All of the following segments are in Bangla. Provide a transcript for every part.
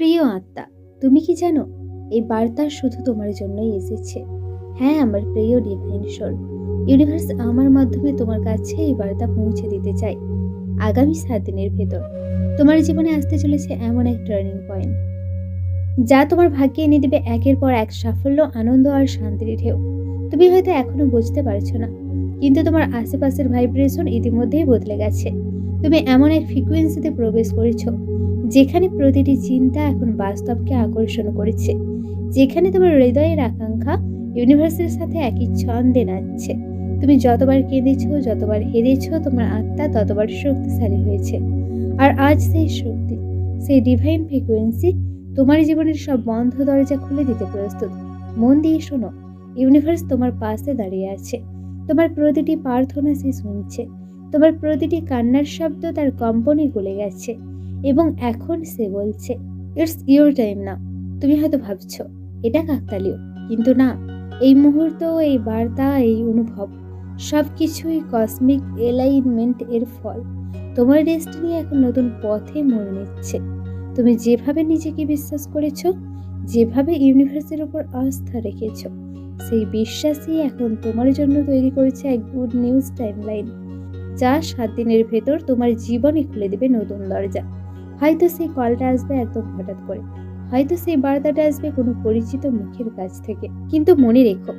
প্রিয় আত্মা, তুমি কি জানো, এই বার্তা শুধু তোমার জন্যই এসেছে। হ্যাঁ আমার প্রিয় ডিভাইন সোল ইউনিভার্স আমার মাধ্যমে তোমার কাছে এই বার্তা পৌঁছে দিতে চাই আগামী সাত দিনের ভেতর। তোমার জীবনে আসতে চলেছে এমন এক টার্নিং পয়েন্ট যা তোমার ভাগ্যে এনে দেবে একের পর এক সাফল্য, আনন্দ আর শান্তির ঢেউ। তুমি হয়তো এখনও বুঝতে পারছ না, কিন্তু তোমার আশেপাশের ভাইব্রেশন ইতিমধ্যেই বদলে গেছে। তুমি এমন এক ফ্রিকুয়েন্সিতে প্রবেশ করেছ যেখানে প্রতিটি চিন্তা এখন বাস্তবকে আকর্ষণ করেছে, যেখানে তোমার হৃদয়ের আকাঙ্ক্ষা ইউনিভার্সের সাথে একই ছন্দে নাচছে। তুমি যতবার কেঁদেছ, যতবার হেরেছ, তোমার আত্মা ততবার শক্তিশালী হয়েছে। আর আজ সেই শক্তি, সেই ডিভাইন ফ্রিকুয়েন্সি তোমার জীবনের সব বন্ধ দরজা খুলে দিতে প্রস্তুত। মন দিয়ে শোনো ইউনিভার্স তোমার পাশে দাঁড়িয়ে আছে। তোমার প্রতিটি প্রার্থনা সে শুনছে। তোমার প্রতিটি কান্নার শব্দ তার কম্পনে গলে গেছে। এবং এখন সে বলছে ইটস ইউর টাইম না তুমি হয়তো ভাবছ, এটা কাকতালীয় কিন্তু না, এই মুহূর্ত, এই বার্তা, এই অনুভব সব কিছুই কসমিক এলাইনমেন্ট এর ফল। তোমার ডেস্টিনি এখন নতুন পথে মোড় নিচ্ছে। তুমি যেভাবে নিজেকে বিশ্বাস করেছ, যেভাবে ইউনিভার্সের উপর আস্থা রেখেছ, সেই বিশ্বাসই এখন তোমার জন্য তৈরি করেছে এক গুড নিউজ টাইমলাইন যা সাত দিনের ভেতর তোমার জীবনে খুলে দেবে নতুন দরজা। হয়তো সেই কলটা আসবে একদম হঠাৎ করে। হয়তো সেই বার্তাটা আসবে কোনো পরিচিত মুখের কাছ থেকে। কিন্তু মনে রেখো,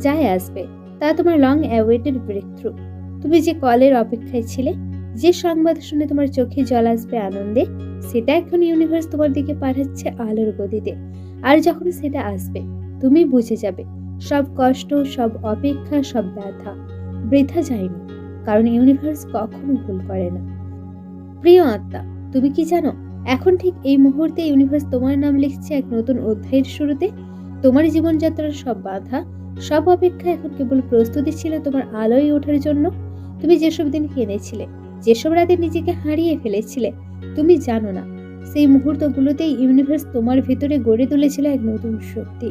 যাই আসবে, তা তোমার লং অ্যাওয়েটেড ব্রেক থ্রু তুমি যে কলের অপেক্ষায় ছিলে, যে সংবাদ শুনে তোমার চোখে জল আসবে আনন্দে, সেটা এখন ইউনিভার্স তোমার দিকে পাঠাচ্ছে আলোর গতিতে। আর যখন সেটা আসবে, তুমি বুঝে যাবে, সব কষ্ট, সব অপেক্ষা, সব ব্যথা বৃথা যায়নি, কারণ ইউনিভার্স কখনো ভুল করে না। প্রিয় আত্মা তুমি কি জানো, এখন ঠিক এই মুহূর্তে ইউনিভার্স তোমার নাম লিখছে এক নতুন অধ্যায়ের শুরুতে। তোমার জীবনযাত্রার সব বাধা, সব অপেক্ষা এখন কেবল প্রস্তুতি ছিল তোমার আলোয় ওঠার জন্য। তুমি যেসব দিন কেঁদেছিলে যেসব রাতে নিজেকে হারিয়ে ফেলেছিলে, তুমি জানো না, সেই মুহূর্তগুলোতেই ইউনিভার্স তোমার ভেতরে গড়ে তুলেছিল এক নতুন শক্তি।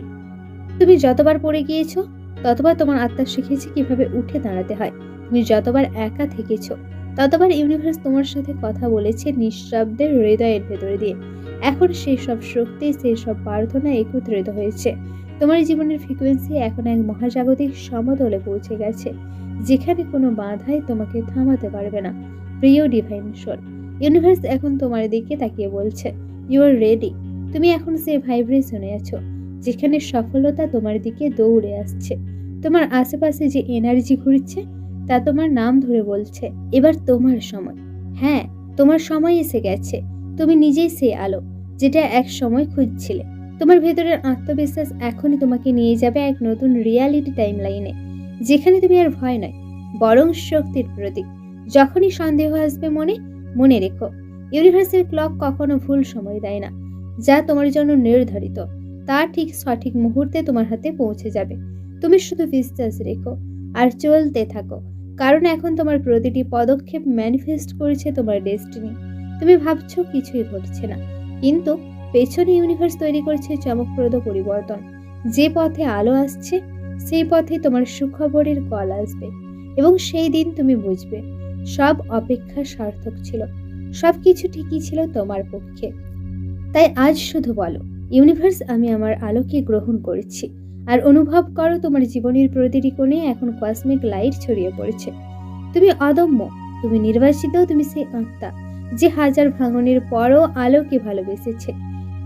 তুমি যতবার পড়ে গিয়েছো, ততবার তোমার আত্মা শিখেছে কীভাবে উঠে দাঁড়াতে হয়। তুমি যতবার একা থেকেছো ততবার ইউনিভার্স তোমার সাথে কথা বলেছে নিঃশব্দের হৃদয়ের ভেতরে দিয়ে। এখন সেই সব শক্তি, সেই সব প্রার্থনা একত্রিত হয়েছে। তোমার জীবনের ফ্রিকোয়েন্সি এখন এক মহাজাগতিক সমতলে পৌঁছে গেছে। যেখানে কোনো বাধাই তোমাকে থামাতে পারবে না। প্রিয় ডিভাইন সোল ইউনিভার্স এখন তোমার দিকে তাকিয়ে বলছে ইউ আর রেডি তুমি এখন সে ভাইব্রেশনে আছো, যেখানে সফলতা তোমার দিকে দৌড়ে আসছে। তোমার আশেপাশে যে এনার্জি ঘুরছে তা তোমার নাম ধরে বলছে। এবার তোমার সময়। হ্যাঁ তোমার সময় এসে গেছে। তুমি নিজেই সে আলো, যেটা এক সময় খুঁজছিলে। তোমার ভেতরের আত্মবিশ্বাস এখনই তোমাকে নিয়ে যাবে এক নতুন রিয়ালিটি টাইম লাইনে যেখানে তুমি আর ভয় নয়, বরং শক্তির প্রতীক। যখনই সন্দেহ আসবে মনে মনে রেখো ইউনিভার্সের ক্লক কখনো ভুল সময় দেয় না, যা তোমার জন্য নির্ধারিত। তা ঠিক সঠিক মুহূর্তে তোমার হাতে পৌঁছে যাবে। তুমি শুধু বিশ্বাস রেখো আর চলতে থাকো। কারণ এখন তোমার প্রতিটি পদক্ষেপ ম্যানিফেস্ট করেছে তোমার ডেস্টিনি তুমি ভাবছ কিছুই ঘটছে না, কিন্তু পেছনে ইউনিভার্স তৈরি করেছে চমকপ্রদ পরিবর্তন। যে পথে আলো আসছে, সেই পথে তোমার সুখবরের কল আসবে এবং সেই দিন তুমি বুঝবে, সব অপেক্ষা সার্থক ছিল সব কিছু ঠিকই ছিল তোমার পক্ষে। তাই আজ শুধু বলো ইউনিভার্স আমি আমার আলোকে গ্রহণ করেছি আর অনুভব করো তোমার জীবনের প্রতিটি কোণে এখন কসমিক লাইট ছড়িয়ে পড়েছে। তুমি অদম্য, তুমি নির্বাচিত তুমি সেই আত্মা যে হাজার ভাঙনের পরও আলোকে ভালোবেসেছে।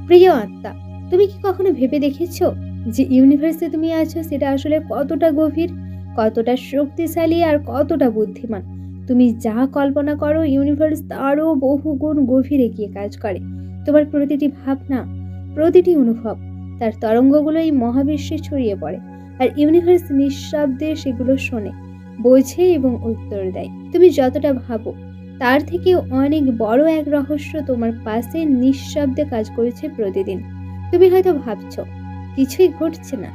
প্রিয় আত্মা, তুমি কি কখনো ভেবে দেখেছ যে ইউনিভার্সে তুমি আছো? সেটা আসলে কতটা গভীর, কতটা শক্তিশালী আর কতটা বুদ্ধিমান? তুমি যা কল্পনা করো ইউনিভার্স তারও বহু গুণ গভীরে গিয়ে কাজ করে। তোমার প্রতিটি ভাবনা, প্রতিটি অনুভব তার তরঙ্গগুলো এই মহাবিশ্বে ছড়িয়ে পড়ে আর ইউনিভার্স নিঃশব্দে সেগুলো শোনে, বোঝে এবং উত্তর দেয়। তুমি যতটা ভাবো, তার থেকেও অনেক বড় এক রহস্য তোমার পাশে নিঃশব্দে কাজ করেছে প্রতিদিন। তুমি হয়তো ভাবছ, কিছুই ঘটছে না।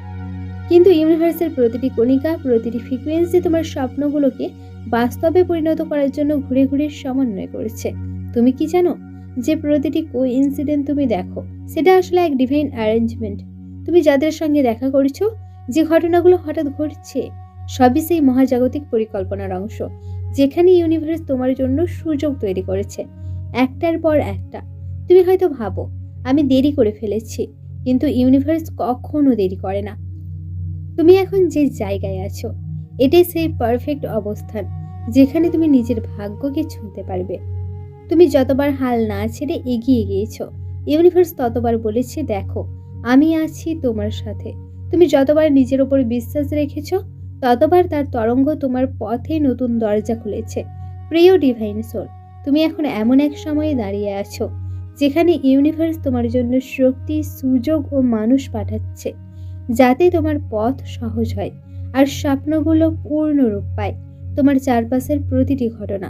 কিন্তু ইউনিভার্সের প্রতিটি কণিকা, প্রতিটি ফ্রিকুয়েন্সি তোমার স্বপ্নগুলোকে বাস্তবে পরিণত করার জন্য ঘুরে ঘুরে সমন্বয় করেছে। তুমি কি জানো? যে প্রতিটি কো ইনসিডেন্ট তুমি দেখো, সেটা আসলে এক ডিভাইন অ্যারেঞ্জমেন্ট তুমি যাদের সঙ্গে দেখা করছ, যে ঘটনাগুলো হঠাৎ ঘটছে, সবই সেই মহাজাগতিক পরিকল্পনার অংশ, যেখানে ইউনিভার্স তোমার জন্য সুযোগ তৈরি করেছে, একটার পর একটা। তুমি হয়তো ভাবো, আমি দেরি করে ফেলেছি, কিন্তু ইউনিভার্স কখনো দেরি করে না। তুমি এখন যে জায়গায় আছো, এটাই সেই পারফেক্ট অবস্থান, যেখানে তুমি নিজের ভাগ্যকে ছুঁতে পারবে। তুমি যতবার হাল না ছেড়ে এগিয়ে গিয়েছ ইউনিভার্স ততবার বলেছে, দেখো, আমি আছি তোমার সাথে। তুমি যতবার নিজের ওপর বিশ্বাস রেখেছ, ততবার তার তরঙ্গ তোমার পথে নতুন দরজা খুলেছে। প্রিয় ডিভাইন সোল তুমি এখন এমন এক সময়ে দাঁড়িয়ে আছো, যেখানে ইউনিভার্স তোমার জন্য শক্তি, সুযোগ ও মানুষ পাঠাচ্ছে, যাতে তোমার পথ সহজ হয় আর স্বপ্নগুলো পূর্ণ রূপ পায়। তোমার চারপাশের প্রতিটি ঘটনা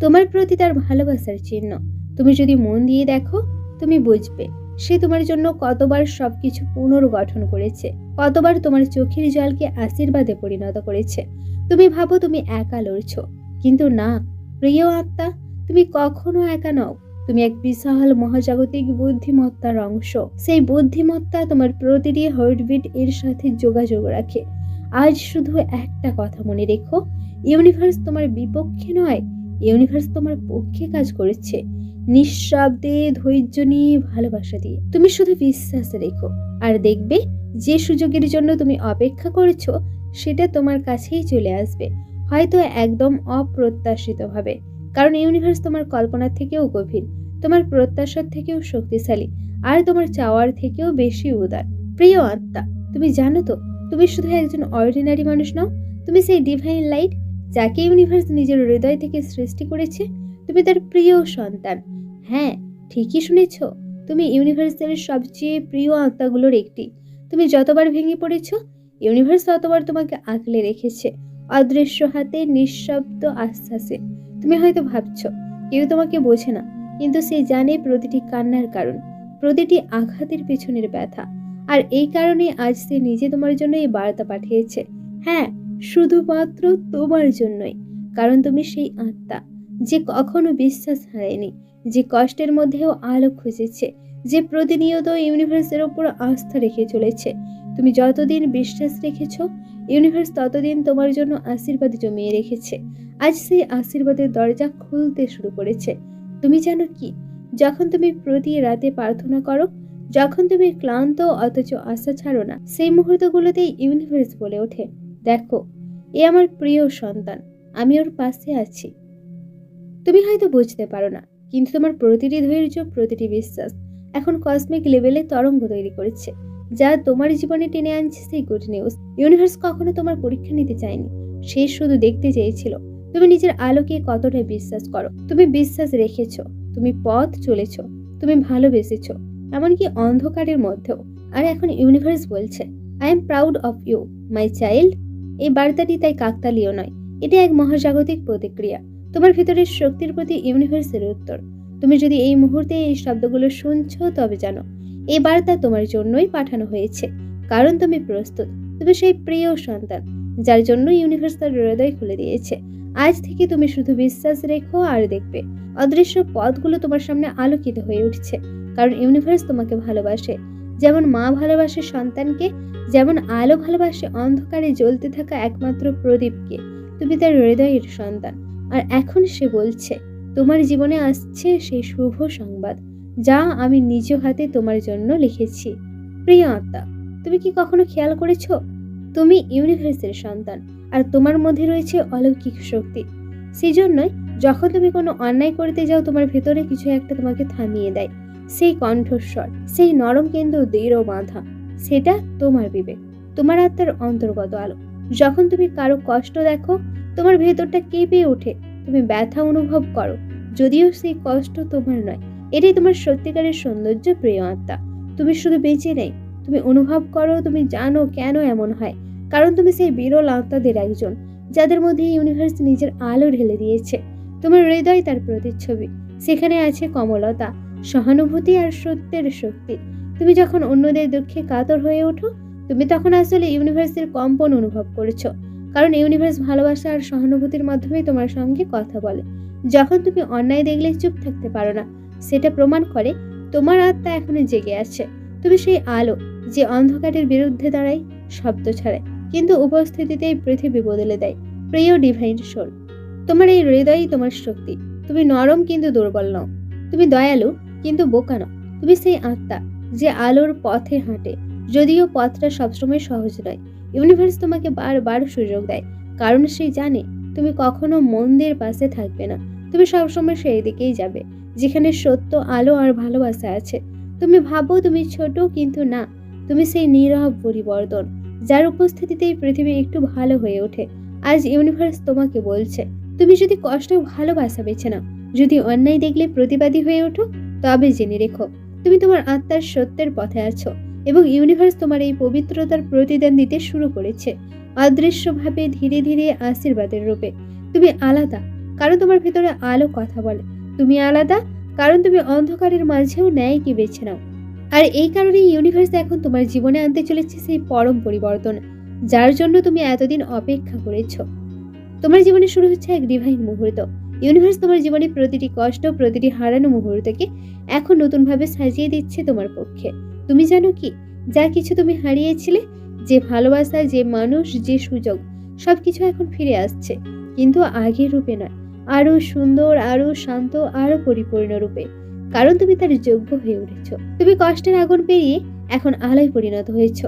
তোমার প্রতি তার ভালোবাসার চিহ্ন। তুমি যদি মন দিয়ে দেখো, তুমি বুঝবে। সে তোমার জন্য কতবার সবকিছু পুনর্গঠন করেছে। কতবার তোমার চোখের জলকে আশীর্বাদে পরিণত করেছে। তুমি ভাবো তুমি একা লড়ছো। কিন্তু না, প্রিয় আত্মা, তুমি কখনো একা নও। তুমি এক বিশাল মহাজাগতিক বুদ্ধিমত্তার অংশ। সেই বুদ্ধিমত্তা তোমার প্রতিটি হার্টবিট এর সাথে যোগাযোগ রাখে। আজ শুধু একটা কথা মনে রেখো ইউনিভার্স তোমার বিপক্ষে নয় ইউনিভার্স তোমার পক্ষে কাজ করেছে। নিঃশব্দে ধৈর্য নিয়ে ভালোবাসা দিয়ে। তুমি শুধু বিশ্বাস রেখো। আর দেখবে, যে সুযোগের জন্য তুমি অপেক্ষা করেছ, সেটা তোমার কাছেই চলে আসবে। হয়তো একদম অপ্রত্যাশিতভাবে কারণ ইউনিভার্স তোমার কল্পনার থেকেও গভীর। তোমার প্রত্যাশার থেকেও শক্তিশালী। আর তোমার চাওয়ার থেকেও বেশি উদার। প্রিয় আত্মা, তুমি জানো তো, তুমি শুধু একজন অর্ডিনারি মানুষ নও, তুমি সেই ডিভাইন লাইট যাকে ইউনিভার্স নিজের হৃদয় থেকে সৃষ্টি করেছে, তুমি তার প্রিয় সন্তান। হ্যাঁ ঠিকই শুনেছ, তুমি ইউনিভার্সের সবচেয়ে প্রিয় আত্মাগুলোর একটি। তুমি যতবার ভেঙে পড়েছ ইউনিভার্স ততবার তোমাকে আঁকলে রেখেছে। অদৃশ্য হাতে, নিঃশব্দ আশ্বাসে। তুমি হয়তো ভাবছ, কেউ তোমাকে বোঝে না, কিন্তু সে জানে প্রতিটি কান্নার কারণ, প্রতিটি আঘাতের পেছনের ব্যথা। আর এই কারণে আজ সে নিজে তোমার জন্য এই বার্তা পাঠিয়েছে। হ্যাঁ শুধুমাত্র তোমার জন্যই, কারণ তুমি সেই আত্মা, যে কখনো বিশ্বাস হারায়নি, যে কষ্টের মধ্যেও আলো খুঁজেছে, যে প্রতিনিয়ত ইউনিভার্সের ওপর আস্থা রেখে চলেছে। তুমি যতদিন বিশ্বাস রেখেছ, ইউনিভার্স ততদিন তোমার জন্য আশীর্বাদ জমিয়ে রেখেছে। আজ সেই আশীর্বাদের দরজা খুলতে শুরু করেছে। তুমি জানো কি? যখন তুমি প্রতি রাতে প্রার্থনা করো, যখন তুমি ক্লান্ত অথচ আশা ছাড়ো না, সেই মুহূর্তগুলোতেই ইউনিভার্স বলে ওঠে। দেখো, এ আমার প্রিয় সন্তান, আমি ওর পাশে আছি। তুমি হয়তো বুঝতে পারো না, কিন্তু তোমার প্রতিটি ধৈর্য, প্রতিটি বিশ্বাস এখন কসমিক লেভেলে তরঙ্গ তৈরি করেছে, যা তোমার জীবনে টেনে আনছে সেই গুড নিউজ ইউনিভার্স কখনো তোমার পরীক্ষা নিতে চায়নি, সে শুধু দেখতে চেয়েছিল, তুমি নিজের আলোকে কতটা বিশ্বাস করো। তুমি বিশ্বাস রেখেছ, তুমি পথ চলেছ, তুমি ভালোবেসেছ, এমনকি অন্ধকারের মধ্যেও। আর এখন ইউনিভার্স বলছে I am proud of you my child এই বার্তাটি তাই কাকতালীয় নয়। এটা এক মহাজাগতিক প্রতিক্রিয়া। তোমার ভিতরের শক্তির প্রতি ইউনিভার্সের উত্তর। তুমি যদি এই মুহূর্তে এই শব্দগুলো শুনছো, তবে জানো, এই বার্তা তোমার জন্যই পাঠানো হয়েছে। কারণ তুমি প্রস্তুত। তুমি সেই প্রিয় সন্তান, যার জন্য ইউনিভার্স তার হৃদয় খুলে দিয়েছে। আজ থেকে তুমি শুধু বিশ্বাস রেখো আর দেখবে। অদৃশ্য পথগুলো তোমার সামনে আলোকিত হয়ে উঠছে। কারণ ইউনিভার্স তোমাকে ভালোবাসে। যেমন মা ভালোবাসে সন্তানকে যেমন আলো ভালোবাসে অন্ধকারে জ্বলতে থাকা একমাত্র প্রদীপকে, তুমি তার হৃদয়ের সন্তান। আর এখন সে বলছে, তোমার জীবনে আসছে সেই শুভ সংবাদ, যা আমি নিজ হাতে তোমার জন্য লিখেছি। প্রিয় আত্মা, তুমি কি কখনো খেয়াল করেছ? তুমি ইউনিভার্সের সন্তান, আর তোমার মধ্যে রয়েছে অলৌকিক শক্তি। সেই জন্যই যখন তুমি কোনো অন্যায় করতে যাও, তোমার ভেতরে কিছু একটা তোমাকে থামিয়ে দেয়। সেই কণ্ঠস্বর, সেই নরম কিন্তু দৃঢ় বাঁধা সেটা তোমার বিবেক, তোমার আত্মার অন্তর্গত আলো। যখন তুমি কারও কষ্ট দেখো, তোমার ভেতরটা কেঁপে ওঠে। তুমি ব্যথা অনুভব করো, যদিও সেই কষ্ট তোমার নয়। এটাই তোমার সত্যিকারের সৌন্দর্য, প্রিয় আত্মা। তুমি শুধু বেঁচে নেই, তুমি অনুভব করো, তুমি জানো কেন এমন হয়। কারণ তুমি সেই বিরল আত্মাদের একজন, যাদের মধ্যে ইউনিভার্স নিজের আলো ঢেলে দিয়েছে। তোমার হৃদয় তার প্রতিচ্ছবি। সেখানে আছে কমলতা, সহানুভূতি আর সত্যের শক্তি। তুমি যখন অন্যদের দুঃখে কাতর হয়ে ওঠো, তুমি তখন আসলে ইউনিভার্সের কম্পন অনুভব করেছ। কারণ ইউনিভার্স ভালোবাসা আর সহানুভূতির মাধ্যমে তোমার সঙ্গে কথা বলে। যখন তুমি অন্যায় দেখলে চুপ থাকতে পারো না, সেটা প্রমাণ করে তোমার আত্মা এখনও জেগে আছে। তুমি সেই আলো যে অন্ধকারের বিরুদ্ধে দাঁড়ায়, শব্দ ছাড়ায়, কিন্তু উপস্থিতিতেই পৃথিবী বদলে দেয়। প্রিয় ডিভাইন সোল, তোমার এই হৃদয়ই তোমার শক্তি। তুমি নরম কিন্তু দুর্বল নও। তুমি দয়ালু কিন্তু বোকা নও। তুমি সেই আত্মা যে আলোর পথে হাঁটে। যদিও পথটা সবসময় সহজ নয়। ইউনিভার্স তোমাকে বারবার সুযোগ দেয়। কারণ সে জানে, তুমি কখনো মন্দের পাশে থাকবে না। তুমি সবসময় সেই দিকেই যাবে, যেখানে সত্য, আলো আর ভালোবাসা আছে। তুমি ভাবো তুমি ছোট, কিন্তু না। তুমি সেই নীরব পরিবর্তন, যার উপস্থিতিতেই পৃথিবী একটু ভালো হয়ে ওঠে। আজ ইউনিভার্স তোমাকে বলছে, তুমি যদি কষ্ট, ভালোবাসা বেছে নাও। যদি অন্যায় দেখলে প্রতিবাদী হয়ে ওঠো, তবে জেনে রেখো তুমি তোমার আত্মার সত্যের পথে আছো এবং ইউনিভার্স তোমার এই পবিত্রতার প্রতিদান দিতে শুরু করেছে। অদৃশ্যভাবে ধীরে ধীরে আশীর্বাদের রূপে। তুমি আলাদা, কারণ তোমার ভেতরে আলো কথা বলে। তুমি আলাদা, কারণ তুমি অন্ধকারের মাঝেও ন্যায় কি বেছে নাও। আর এই কারণে ইউনিভার্স এখন তোমার জীবনে আনতে চলেছে সেই পরম পরিবর্তন, যার জন্য তুমি এতদিন অপেক্ষা করেছ। তোমার জীবনে শুরু হচ্ছে এক ডিভাইন মুহূর্ত। ইউনিভার্স তোমার জীবনে প্রতিটি কষ্ট, প্রতিটি হারানো মুহূর্তকে এখন নতুনভাবে সাজিয়ে দিচ্ছে তোমার পক্ষে। তুমি জানো কি? যা কিছু তুমি হারিয়েছিলে, যে ভালোবাসা, যে মানুষ, যে সুযোগ, সবকিছু এখন ফিরে আসছে। কিন্তু আগের রূপে নয় আরও সুন্দর আরও শান্ত আরও পরিপূর্ণ রূপে। কারণ তুমি তার যোগ্য হয়ে উঠেছ। তুমি কষ্টের আগুন পেরিয়ে এখন আলোয় পরিণত হয়েছ।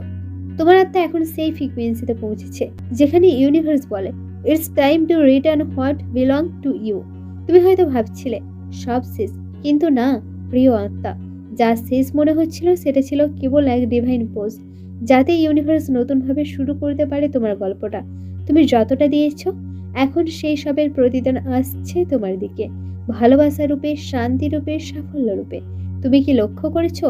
তোমার আত্মা এখন সেই ফ্রিকুয়েন্সিতে পৌঁছেছে, যেখানে ইউনিভার্স বলে it's time to return what belong to you তুমি হয়তো ভাবছিলে, সব শেষ। কিন্তু না, প্রিয় আত্মা, যা শেষ মনে হচ্ছিল সেটা ছিল কেবল এক ডিভাইন পোজ যাতে ইউনিভার্স নতুনভাবে শুরু করতে পারে তোমার গল্পটা। তুমি যতটা দিয়েছ, এখন সেই সবের প্রতিদান আসছে তোমার দিকে। ভালোবাসা রূপে, শান্তি রূপে, সাফল্য রূপে। তুমি কি লক্ষ্য করেছ?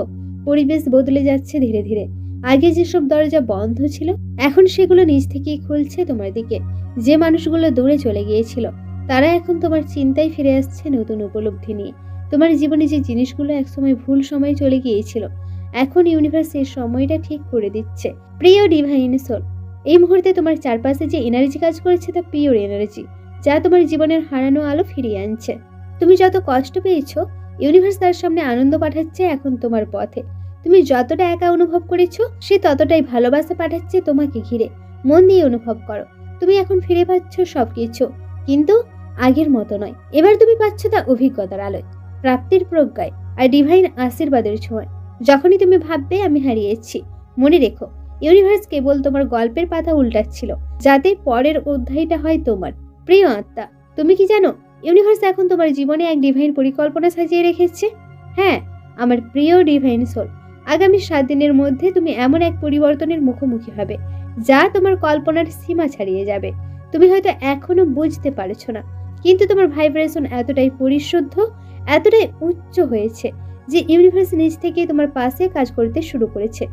পরিবেশ বদলে যাচ্ছে ধীরে ধীরে। আগে যেসব দরজা বন্ধ ছিল, এখন সেগুলো নিজ থেকেই খুলছে তোমার দিকে। যে মানুষগুলো দূরে চলে গিয়েছিল, তারা এখন তোমার চিন্তায় ফিরে আসছে নতুন উপলব্ধি নিয়ে। তোমার জীবনে যে জিনিসগুলো একসময় ভুল সময়ে চলে গিয়েছিল, এখন ইউনিভার্স এই সময়টা ঠিক করে দিচ্ছে। প্রিয় ডিভাইন সোল এই মুহূর্তে তোমার চারপাশে যে এনার্জি কাজ করেছে তা পিওর এনার্জি যা তোমার জীবনের হারানো আলো ফিরিয়ে আনছে। তুমি যত কষ্ট পেয়েছ ইউনিভার্স তার সামনে আনন্দ পাঠাচ্ছে এখন তোমার পথে। তুমি যতটা একা অনুভব করেছ, সে ততটাই ভালোবাসা পাঠাচ্ছে তোমাকে ঘিরে। মন দিয়ে অনুভব করো। তুমি এখন ফিরে পাচ্ছ সবকিছু। কিন্তু আগের মতো নয়। এবার তুমি পাচ্ছ তা অভিজ্ঞতার আলোয়। প্রাপ্তির প্রজ্ঞায় আর ডিভাইন আশীর্বাদের ছোঁয়ায়। যখনই তুমি ভাববে, আমি হারিয়েছি। মনে রেখো ইউনিভার্স কেবল তোমার গল্পের পাতা উল্টাচ্ছিল, যাতে পরের অধ্যায়টা হয় তোমার। প্রিয় আত্মা, তুমি কি জানো ইউনিভার্স এখন তোমার জীবনে এক ডিভাইন পরিকল্পনা সাজিয়ে রেখেছে? হ্যাঁ আমার প্রিয় ডিভাইন সোল আগামী সাত দিনের মধ্যে তুমি এমন এক পরিবর্তনের মুখোমুখি হবে, যা তোমার কল্পনার সীমা ছাড়িয়ে যাবে। তুমি হয়তো এখনও বুঝতে পারছ না, কিন্তু তোমার ভাইব্রেশন এতটাই পরিশুদ্ধ, এতটাই উচ্চ হয়েছে যে ইউনিভার্স নিজ থেকে তোমার পাশে কাজ করতে শুরু করেছে।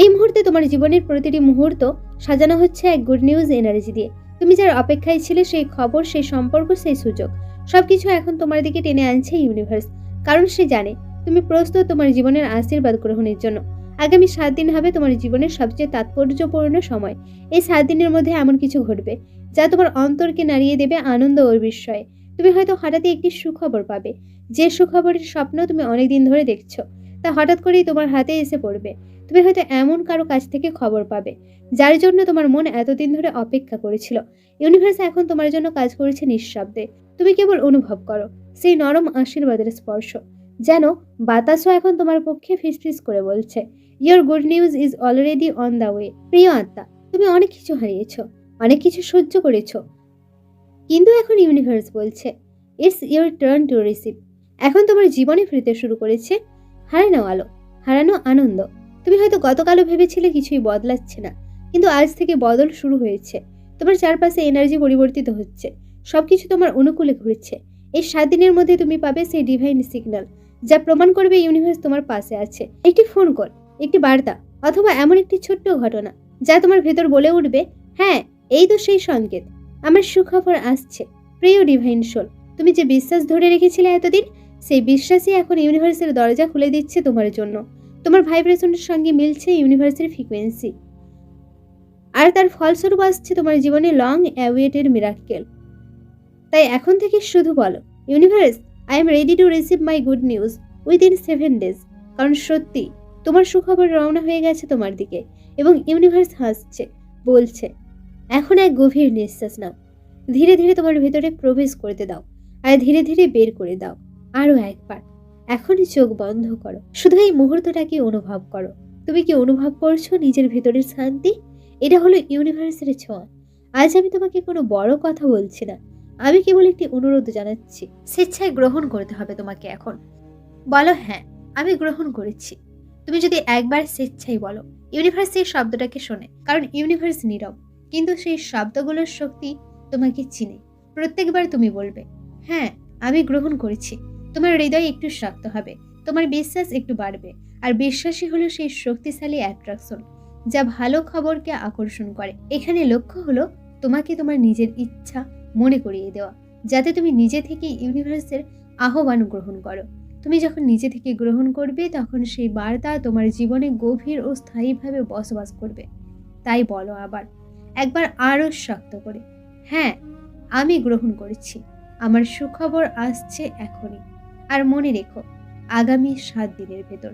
এই মুহূর্তে তোমার জীবনের প্রতিটি মুহূর্ত সাজানো হচ্ছে এক গুড নিউজ এনার্জি দিয়ে। তুমি যার অপেক্ষায় ছিলে সেই খবর, সেই সম্পর্ক, সেই সুযোগ, সবকিছু এখন তোমার দিকে টেনে আনছে ইউনিভার্স, কারণ সে জানে তুমি প্রস্তুত তোমার জীবনের আশীর্বাদ গ্রহণের জন্য। আগামী সাত দিন হবে তোমার জীবনের সবচেয়ে তাৎপর্যপূর্ণ সময়। এই সাত দিনের মধ্যে এমন কিছু ঘটবে যা তোমার অন্তরকে নাড়িয়ে দেবে আনন্দ ও বিস্ময়ে। তুমি হয়তো হঠাৎই একটি সুখবর পাবে। যে সুখবরের স্বপ্ন তুমি অনেকদিন ধরে দেখছ, তা হঠাৎ করেই তোমার হাতে এসে পড়বে। তুমি হয়তো এমন কারও কাছ থেকে খবর পাবে, যার জন্য তোমার মন এতদিন ধরে অপেক্ষা করেছিল। ইউনিভার্স এখন তোমার জন্য কাজ করেছে নিঃশব্দে। তুমি কেবল অনুভব করো, সেই নরম আশীর্বাদের স্পর্শ। যেন বাতাসও এখন তোমার পক্ষে ফিসফিস করে বলছে। Your good news is already on the way প্রিয় আত্মা, তুমি অনেক কিছু হারিয়েছ, অনেক কিছু সহ্য করেছ। কিন্তু এখন ইউনিভার্স বলছে it's your turn to receive এখন তোমার জীবনে ফিরতে শুরু করেছে হারানো আলো, হারানো আনন্দ। তুমি হয়তো গতকালও ভেবেছিলে কিছুই বদলাচ্ছে না, কিন্তু আজ থেকে বদল শুরু হয়েছে। তোমার চারপাশে এনার্জি পরিবর্তিত হচ্ছে, সবকিছু তোমার অনুকূলে ঘুরছে। এই সাত দিনের মধ্যে তুমি পাবে সেই ডিভাইন সিগন্যাল যা প্রমাণ করবে ইউনিভার্স তোমার পাশে আছে। একটি ফোন কল একটি বার্তা, অথবা এমন একটি ছোট্ট ঘটনা, যা তোমার ভেতর বলে উঠবে হ্যাঁ এই তো সেই সংকেত। আমার সুখবর আসছে। প্রিয় ডিভাইন সোল তুমি যে বিশ্বাস ধরে রেখেছিলে এতদিন, সেই বিশ্বাসই এখন ইউনিভার্সের দরজা খুলে দিচ্ছে তোমার জন্য। তোমার ভাইব্রেশনের সঙ্গে মিলছে ইউনিভার্সের ফ্রিকোয়েন্সি আর তার ফলস্বরূপ আসছে তোমার জীবনে লং অ্যাওয়েটেড মিরাক্কেল তাই এখন থেকে শুধু বলো universe I am ready to receive my good news within seven days কারণ সত্যি, তোমার সুখবর রওনা হয়ে গেছে তোমার দিকে এবং ইউনিভার্স হাসছে, বলছে, এখন এক গভীর নিঃশ্বাস নাও। ধীরে ধীরে তোমার ভেতরে প্রবেশ করতে দাও আর ধীরে ধীরে বের করে দাও আরও একবার। এখনই চোখ বন্ধ করো। শুধু এই মুহূর্তটাকে অনুভব করো। তুমি কি অনুভব করছ নিজের ভেতরের শান্তি? এটা হলো ইউনিভার্সের ছোঁয়া। আজ আমি তোমাকে কোনো বড় কথা বলছি না। আমি কেবল একটি অনুরোধ জানাচ্ছি, স্বেচ্ছায় গ্রহণ করতে হবে তোমাকে এখন। বলো হ্যাঁ আমি গ্রহণ করেছি। তুমি যদি একবার স্বেচ্ছাই বলো, ইউনিভার্স এই শব্দটাকে শোনে, কারণ ইউনিভার্স নীরব। কিন্তু সেই শব্দগুলোর শক্তি তোমাকে চিনে। প্রত্যেকবার তুমি বলবে হ্যাঁ আমি গ্রহণ করেছি। তোমার হৃদয় একটু শক্ত হবে, তোমার বিশ্বাস একটু বাড়বে। আর বিশ্বাসই হলো সেই শক্তিশালী অ্যাট্রাকশন, যা ভালো খবরকে আকর্ষণ করে। এখানে লক্ষ্য হলো, তোমাকে তোমার নিজের ইচ্ছা মনে করিয়ে দেওয়া। যাতে তুমি নিজে থেকে ইউনিভার্সের আহ্বান গ্রহণ করো। তুমি যখন নিজে থেকে গ্রহণ করবে, তখন সেই বার্তা তোমার জীবনে গভীর ও স্থায়ীভাবে বসবাস করবে। তাই বলো আবার, একবার আরও শক্ত করে হ্যাঁ আমি গ্রহণ করেছি। আমার সুখবর আসছে এখনই। আর মনে রেখো, আগামী সাত দিনের ভেতর,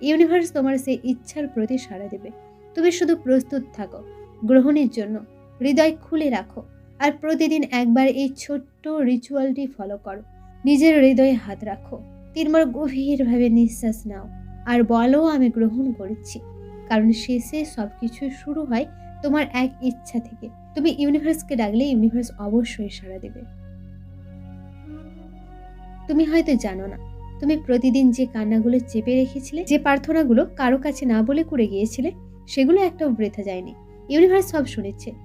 ইউনিভার্স তোমার সেই ইচ্ছার প্রতি সাড়া দেবে। তুমি শুধু প্রস্তুত থাকো। গ্রহণের জন্য হৃদয় খুলে রাখো। আর প্রতিদিন একবার এই ছোট্ট রিচুয়ালটি ফলো করো। নিজের হৃদয়ে হাত রাখো। তিনবার গভীরভাবে নিঃশ্বাস নাও আর বলো, আমি গ্রহণ করেছি। কারণ শেষে সব কিছু শুরু হয় তোমার এক ইচ্ছা থেকে। তুমি ইউনিভার্সকে ডাকলে ইউনিভার্স অবশ্যই সাড়া দেবে। তুমি হয়তো জানো না, তুমি প্রতিদিন যে কান্নাগুলো চেপে রেখেছিলে, যে প্রার্থনাগুলো কারও কাছে না বলে করে গিয়েছিলে, সেগুলো একটাও বৃথা যায়নি। ইউনিভার্স সব শুনেছে।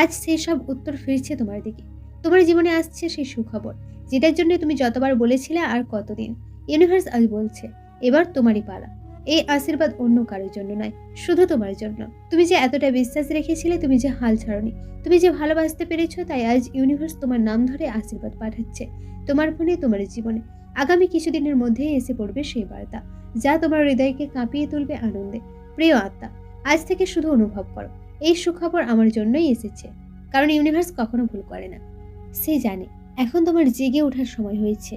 আজ সেই সব উত্তর ফিরছে তোমার দিকে। তোমার জীবনে আসছে সেই সুখবর, যেটার জন্য তুমি যতবার বলেছিলে আর কতদিন। ইউনিভার্স আজ বলছে, এবার তোমারই পালা। এই আশীর্বাদ অন্য কারোর জন্য নয়, শুধু তোমার জন্য। তুমি যে এতটা বিশ্বাস রেখেছিলে, তুমি যে হাল ছাড়নি। তুমি যে ভালোবাসতে পেরেছ, তাই আজ ইউনিভার্স তোমার নাম ধরে আশীর্বাদ পাঠাচ্ছে। তোমার ফোনে, তোমার জীবনে। আগামী কিছুদিনের মধ্যেই এসে পড়বে সেই বার্তা, যা তোমার হৃদয়কে কাঁপিয়ে তুলবে আনন্দে। প্রিয় আত্মা, আজ থেকে শুধু অনুভব করো। এই সুখবর আমার জন্যই এসেছে, কারণ ইউনিভার্স কখনো ভুল করে না। সে জানে, এখন তোমার জেগে ওঠার সময় হয়েছে।